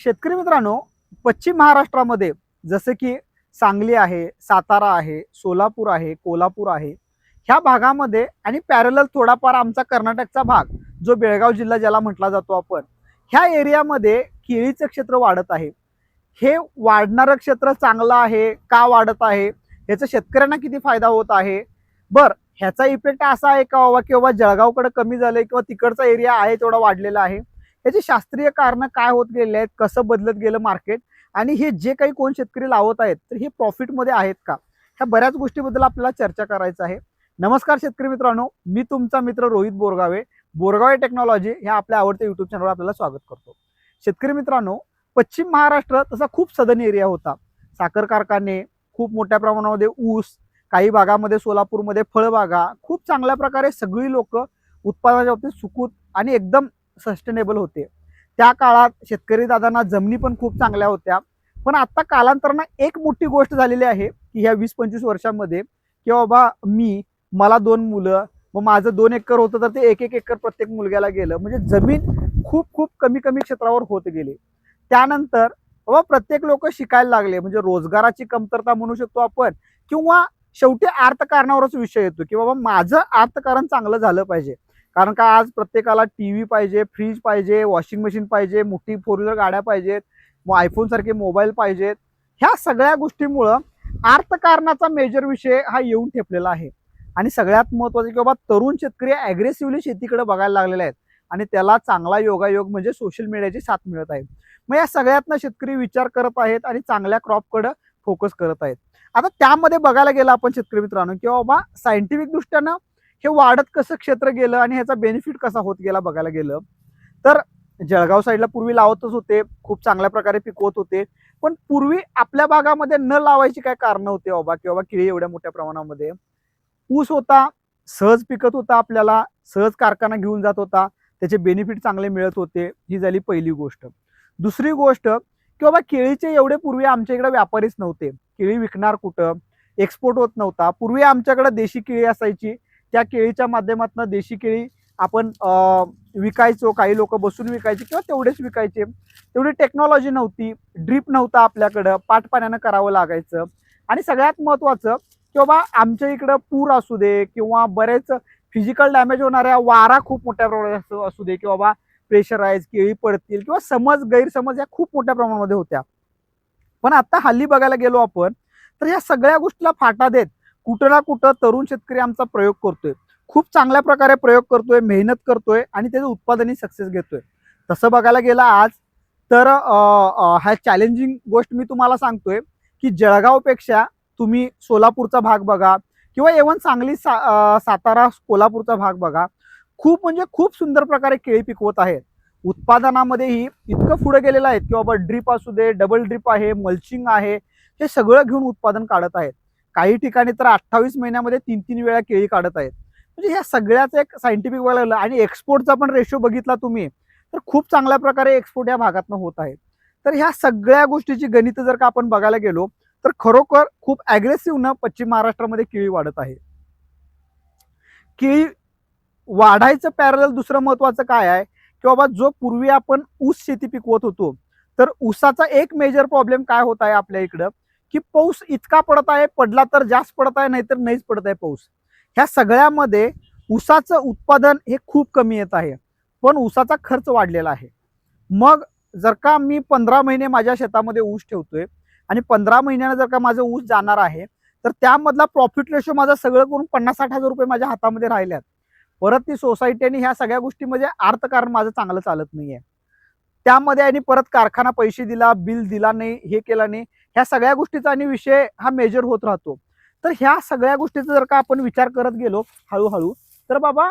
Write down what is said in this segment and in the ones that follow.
शेतकरी मित्रांनो पश्चिम महाराष्ट्रामध्ये जसं की सांगली आहे सातारा आहे सोलापूर आहे कोल्हापूर आहे ह्या भागामध्ये आणि पॅरलल थोडाफार आमचा कर्नाटकचा भाग जो बेळगाव जिल्हा ज्याला म्हटला जातो आपण ह्या एरियामध्ये केळीचं क्षेत्र वाढत आहे. हे वाढणारं क्षेत्र चांगलं आहे का वाढत आहे? ह्याचा शेतकऱ्यांना किती फायदा होत आहे? बर ह्याचा इफेक्ट असा आहे का बाबा की बाबा जळगावकडे कमी झालंय किंवा तिकडचा एरिया आहे तेवढा वाढलेला आहे? याची शास्त्रीय कारण काय होत गेले आहेत कसं बदलत गेलं मार्केट आणि हे जे काही कोण शेतकरी लावत आहेत तर हे प्रॉफिटमध्ये आहेत का? ह्या बऱ्याच गोष्टीबद्दल आपल्याला चर्चा करायचं आहे. नमस्कार शेतकरी मित्रांनो मी तुमचा मित्र रोहित बोरगावे बोरगावे टेक्नॉलॉजी ह्या आपल्या आवडत्या युट्यूब चॅनलवर आपल्याला स्वागत करतो. शेतकरी मित्रांनो पश्चिम महाराष्ट्र तसा खूप सदन एरिया होता. साखर कारखाने खूप मोठ्या प्रमाणामध्ये ऊस काही भागामध्ये सोलापूरमध्ये फळबागा खूप चांगल्या प्रकारे सगळी लोक उत्पादनाच्या बाबतीत सुकूत आणि एकदम सस्टेनेबल होते. त्या काळात शेतकरी दादांना जमिनी पण खूप चांगल्या होत्या. पण आत्ता कालांतरानं एक मोठी गोष्ट झालेली आहे की ह्या वीस पंचवीस वर्षांमध्ये की बाबा मी मला दोन मुलं मग माझं दोन एकर होतं तर ते एक एक एकर प्रत्येक मुलग्याला गेलं. म्हणजे जमीन खूप खूप कमी कमी क्षेत्रावर होत गेली. त्यानंतर बाबा प्रत्येक लोक शिकायला लागले. म्हणजे रोजगाराची कमतरता म्हणू शकतो आपण किंवा शेवटी अर्थकारणावरच विषय येतो की बाबा माझं अर्थकारण चांगलं झालं पाहिजे. कारण का आज प्रत्येकाला टी व्ही पाहिजे फ्रीज पाहिजे वॉशिंग मशीन पाहिजे मोठी फोर व्हीलर गाड्या पाहिजेत मग आयफोनसारखे मोबाईल पाहिजेत. ह्या सगळ्या गोष्टीमुळं अर्थकारणाचा मेजर विषय हा येऊन ठेपलेला आहे. आणि सगळ्यात महत्त्वाचं की बाबा तरुण शेतकरी ॲग्रेसिव्हली शेतीकडे बघायला लागलेले आहेत. आणि त्याला चांगला योगायोग म्हणजे सोशल मीडियाची साथ मिळत आहे. मग या सगळ्यातनं शेतकरी विचार करत आहेत आणि चांगल्या क्रॉपकडं फोकस करत आहेत. आता त्यामध्ये बघायला गेलं आपण शेतकरी मित्रांनो की बाबा सायंटिफिक दृष्ट्यानं हे वाढत कसं क्षेत्र गेलं आणि ह्याचा बेनिफिट कसा होत गेला बघायला गेलं तर जळगाव साईडला पूर्वी लावतच होते खूप चांगल्या प्रकारे पिकवत होते पण पूर्वी आपल्या भागामध्ये न लावायची काय कारणं होते बाबा की बाबा केळी एवढ्या मोठ्या प्रमाणामध्ये? ऊस होता सहज पिकत होता आपल्याला सहज कारखाना घेऊन जात होता त्याचे बेनिफिट चांगले मिळत होते ही झाली पहिली गोष्ट. दुसरी गोष्ट की बाबा केळीचे एवढे पूर्वी आमच्या इकडे व्यापारीच नव्हते केळी विकणार कुठं? एक्सपोर्ट होत नव्हता पूर्वी आमच्याकडे देशी केळी असायची त्या केळीच्या माध्यमातून देशी केळी आपण विकायचो काही लोक बसून विकायचे किंवा तेवढेच विकायचे. तेवढी टेक्नॉलॉजी नव्हती ड्रीप नव्हता आपल्याकडं पाठपाण्यानं करावं लागायचं. आणि सगळ्यात महत्त्वाचं की बाबा आमच्या इकडं पूर असू दे किंवा बरेच फिजिकल डॅमेज होणाऱ्या वारा खूप मोठ्या प्रमाणात असू- दे किंवा बाबा प्रेशराईज केळी पडतील किंवा समज गैरसमज या खूप मोठ्या प्रमाणामध्ये होत्या. पण आता हल्ली बघायला गेलो आपण तर या सगळ्या गोष्टीला फाटा देत कुठं ना कुठं तरुण शेतकरी आमचा प्रयोग करतोय. खूप चांगल्या प्रकारे प्रयोग करतोय मेहनत करतोय आणि त्याचं उत्पादनही सक्सेस घेतोय. तसं बघायला गेलं आज तर ह्या चॅलेंजिंग गोष्ट मी तुम्हाला सांगतोय की जळगावपेक्षा तुम्ही सोलापूरचा भाग बघा किंवा एवन सांगली सा सातारा कोल्हापूरचा भाग बघा. खूप म्हणजे खूप सुंदर प्रकारे केळी पिकवत आहेत. उत्पादनामध्येही इतकं पुढे गेलेलं आहे की बाबा ड्रीप असू दे डबल ड्रीप आहे मल्चिंग आहे हे सगळं घेऊन उत्पादन काढत आहेत. काही ठिकाणी तर अठ्ठावीस महिन्यामध्ये तीन तीन वेळा केळी काढत आहेत. म्हणजे ह्या सगळ्याच एक सायंटिफिक लागलं. आणि एक्सपोर्टचा पण रेशो बघितला तुम्ही तर खूप चांगल्या प्रकारे एक्सपोर्ट या भागातनं होत आहे तर ह्या सगळ्या गोष्टीची गणित जर का आपण बघायला गेलो तर खरोखर खूप अग्रेसिव्हनं पश्चिम महाराष्ट्रामध्ये केळी वाढत आहे. केळी वाढायचं पॅरल दुसरं महत्वाचं काय आहे? की बाबा जो पूर्वी आपण ऊस शेती पिकवत होतो तर ऊसाचा एक मेजर प्रॉब्लेम काय होत आहे आपल्या इकडं? की पाऊस इतका पडत आहे पडला तर जास्त पडत आहे नाहीतर नाहीच पडत आहे पाऊस. ह्या सगळ्यामध्ये ऊसाचं उत्पादन हे खूप कमी येत आहे पण ऊसाचा खर्च वाढलेला आहे. मग जर का मी पंधरा महिने माझ्या शेतामध्ये ऊस ठेवतोय आणि पंधरा महिन्यानं जर का माझं ऊस जाणार आहे तर त्यामधला प्रॉफिट रेशो माझा सगळं करून पन्नास साठ हजार रुपये माझ्या हातामध्ये राहिल्यात. परत ती सोसायटी आणि ह्या सगळ्या गोष्टीमध्ये अर्थकारण माझं चांगलं चालत नाही आहे त्यामध्ये आणि परत कारखाना पैसे दिला बिल दिला नाही हे केलं नाही ह्या सगळ्या गोष्टीचा आणि विषय हा मेजर होत राहतो. तर ह्या सगळ्या गोष्टीचा जर का आपण विचार करत गेलो हळूहळू तर बाबा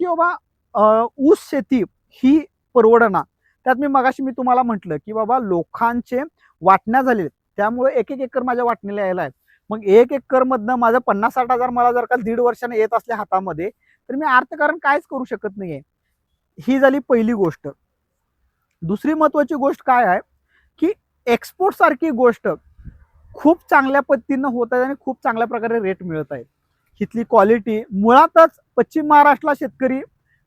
की बाबा ऊस शेती ही परवडना. त्यात मी मगाशी मी तुम्हाला म्हटलं की बाबा लोकांचे वाटण्या झाले त्यामुळे एक एक एकर माझ्या वाटणीला यायला आहे मग एक एकर मधनं माझं पन्नास साठ हजार मला जर का दीड वर्षाने येत असल्या हातामध्ये तर मी अर्थकारण कायच करू शकत नाहीये. ही झाली पहिली गोष्ट. दुसरी महत्वाची गोष्ट काय आहे की एक्सपोर्टसारखी गोष्ट खूप चांगल्या पद्धतीनं होत आहे आणि खूप चांगल्या प्रकारे रेट मिळत आहे. इथली क्वालिटी मुळातच पश्चिम महाराष्ट्राला शेतकरी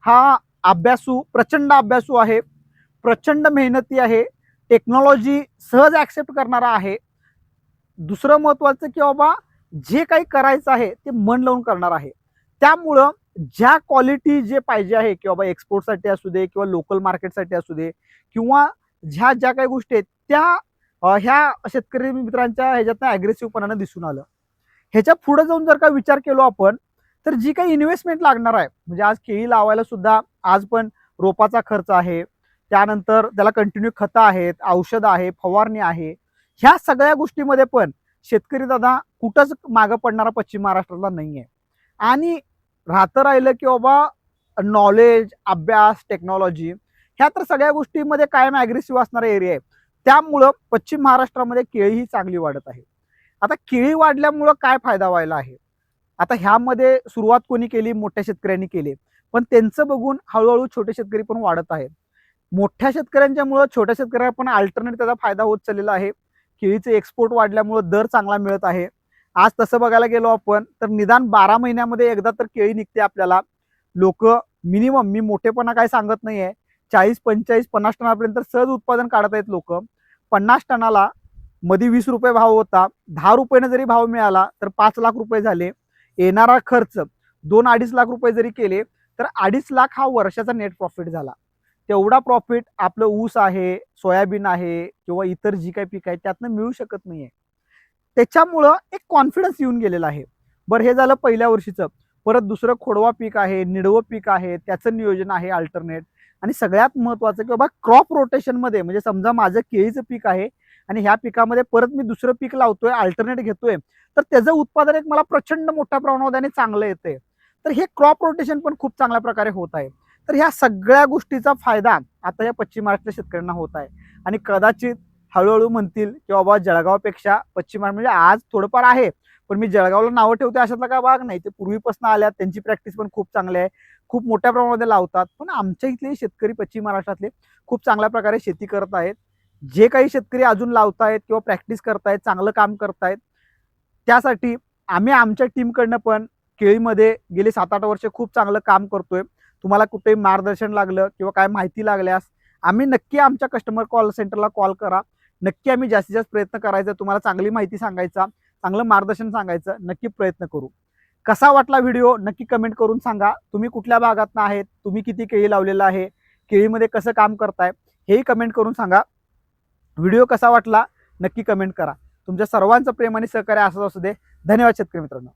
हा अभ्यासू प्रचंड अभ्यासू आहे प्रचंड मेहनती आहे टेक्नॉलॉजी सहज ॲक्सेप्ट करणारा आहे. दुसरं महत्त्वाचं की बाबा जे काही करायचं आहे ते मन लावून करणार आहे. त्यामुळं ज्या क्वालिटी जे पाहिजे आहे की बाबा एक्सपोर्टसाठी असू दे किंवा लोकल मार्केटसाठी असू दे किंवा ज्या ज्या काही गोष्टी आहेत त्या ह्या शेतकरी मित्रांच्या ह्याच्यातनं ॲग्रेसिव्हपणानं दिसून आलं. ह्याच्या पुढे जाऊन जर का विचार केलो आपण तर जी काही इन्व्हेस्टमेंट लागणार आहे म्हणजे आज केळी लावायला सुद्धा आज पण रोपाचा खर्च आहे त्यानंतर त्याला कंटिन्यू खतं आहेत औषधं आहे फवारणी आहे ह्या सगळ्या गोष्टीमध्ये पण शेतकरी दादा कुठंच मागं पडणारा पश्चिम महाराष्ट्रातला नाही आहे आणि राहतं राहिलं की बाबा नॉलेज अभ्यास टेक्नॉलॉजी ह्या तर सगळ्या गोष्टीमध्ये कायम ॲग्रेसिव्ह असणारा एरिया आहे. त्यामुळं पश्चिम महाराष्ट्रामध्ये केळी ही चांगली वाढत आहे. आता केळी वाढल्यामुळं काय फायदा व्हायला आहे? आता ह्यामध्ये सुरुवात कोणी केली? मोठ्या शेतकऱ्यांनी केली. पण त्यांचं बघून हळूहळू छोटे शेतकरी पण वाढत आहेत. मोठ्या शेतकऱ्यांच्यामुळं छोट्या शेतकऱ्यांना पण अल्टरनेट त्याचा फायदा होत चाललेला आहे. केळीचे एक्सपोर्ट वाढल्यामुळं दर चांगला मिळत आहे. आज तसं बघायला गेलो आपण तर निदान बारा महिन्यामध्ये एकदा तर केळी निघते आपल्याला. लोक मिनिमम मी मोठेपणा काय सांगत नाही आहे चाळीस पंचेचाळीस पन्नास टनापर्यंत सहज उत्पादन काढत आहेत लोक. पन्नास टनाला मध्ये वीस रुपये भाव होता. दहा रुपयेनं जरी भाव मिळाला तर पाच लाख रुपये झाले. येणारा खर्च दोन अडीच लाख रुपये जरी केले तर अडीच लाख हा वर्षाचा नेट प्रॉफिट झाला. तेवढा प्रॉफिट आपलं ऊस आहे सोयाबीन आहे किंवा इतर जी काही पीक आहे त्यातनं मिळू शकत नाहीये. त्याच्यामुळं एक कॉन्फिडन्स येऊन गेलेला आहे. बरं हे झालं पहिल्या वर्षीचं. परत दुसरं खोडवा पीक आहे निडवं पीक आहे त्याचं नियोजन आहे अल्टरनेट आणि सगळ्यात महत्वाचं की बाबा क्रॉप रोटेशनमध्ये म्हणजे समजा माझं केळीचं पीक आहे आणि ह्या पिकामध्ये परत मी दुसरं पीक लावतोय अल्टरनेट घेतोय तर त्याचं उत्पादन एक मला प्रचंड मोठ्या प्रमाणात आणि चांगलं येते तर हे क्रॉप रोटेशन पण खूप चांगल्या प्रकारे होत आहे. तर ह्या सगळ्या गोष्टीचा फायदा आता या पश्चिम महाराष्ट्र शेतकऱ्यांना होत आहे. आणि कदाचित हळूहळू म्हणतील की बाबा जळगावपेक्षा पश्चिम महाराष्ट्र म्हणजे आज थोडंफार आहे. पण मी जळगावला नावं ठेवते अशातला काय भाग नाही. ते पूर्वीपासून आल्यात त्यांची प्रॅक्टिस पण खूप चांगली आहे. खूप मोठ्या प्रमाणामध्ये लावतात. पण आमच्या इथले शेतकरी पश्चिम महाराष्ट्रातले खूप चांगल्या प्रकारे शेती करत आहेत. जे काही शेतकरी अजून लावतायत किंवा प्रॅक्टिस करतायत चांगलं काम करतायत त्यासाठी आम्ही आमच्या टीमकडनं पण केळीमध्ये गेली सात आठ वर्ष खूप चांगलं काम करतोय. तुम्हाला कुठेही मार्गदर्शन लागलं किंवा काय माहिती लागल्यास आम्ही नक्की आमच्या कस्टमर कॉल सेंटरला कॉल करा. नक्की आम्ही जास्तीत जास्त प्रयत्न करायचा तुम्हाला चांगली माहिती सांगायचा. चांगलं मार्गदर्शन सांगायचं नक्की प्रयत्न करू. कसा वाटला व्हिडिओ नक्की कमेंट करून सांगा. तुम्ही कुठल्या भागातनं आहेत तुम्ही किती केळी लावलेलं आहे केळीमध्ये कसं काम करताय हेही कमेंट करून सांगा. व्हिडिओ कसा वाटला नक्की कमेंट करा. तुमच्या सर्वांचं प्रेम आणि सहकार्य असंच असू दे. धन्यवाद शेतकरी मित्रांनो.